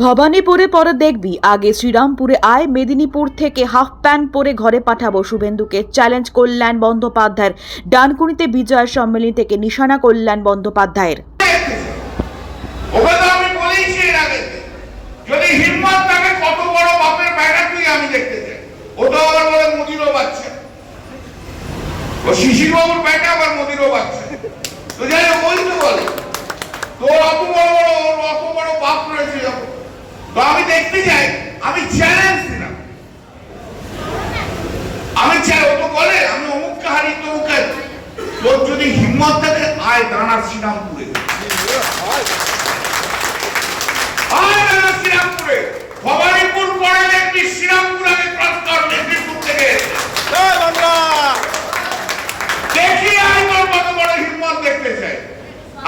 ভবানীপুরে পরে দেখবি, আগে শ্রীরামপুরে আয়, মেদিনীপুর থেকে হাফ প্যান্ট পরে ঘরে পাঠাবো শুভেন্দুকে। চ্যালেঞ্জ কল্যাণ বন্দ্যোপাধ্যায়ের। ডানকুনিতে বিজয় সম্মেলনী থেকে নিশানা কল্যাণ বন্দ্যোপাধ্যায়ের। ব্যাটা আবার মুদিরও বাচ্চা। তো যাই হোক ওই তো বলে তোর অত বড় বড় ওর অত বড় বাপ রয়েছে যখন তো আমি দেখতে চাই আমি চ্যালেঞ্জ দিলাম। আমি চাই ও তো বলে, আমি অমুককে হারি তমুককে তোর যদি হিম্মত থাকে, আয় দাঁড়া শ্রীরামপুরে আয় দাদা শ্রীরামপুরে ভবানীপুর পরে দেখবি শ্রীরামপুর আগে ক্রস কর মেদিনীপুর থেকে দেখি আয় তোর কত বড় হিম্মত দেখতে চাই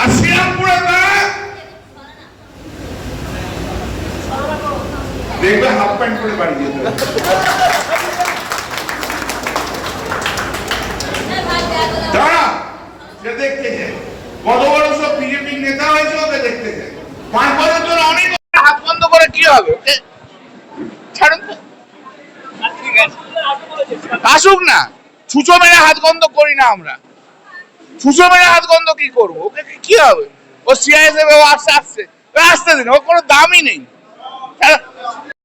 আর শ্রীরামপুরে দাঁড়া দেখবে হাফ প্যান্ট বাড়ি যেতে আসুক না। হাত বন্ধ করি না আমরা। হাত বন্ধ কি করব? ওকে কি- হবে? ও আসছে ও আসতে দিন ও কোনো দামই নেই।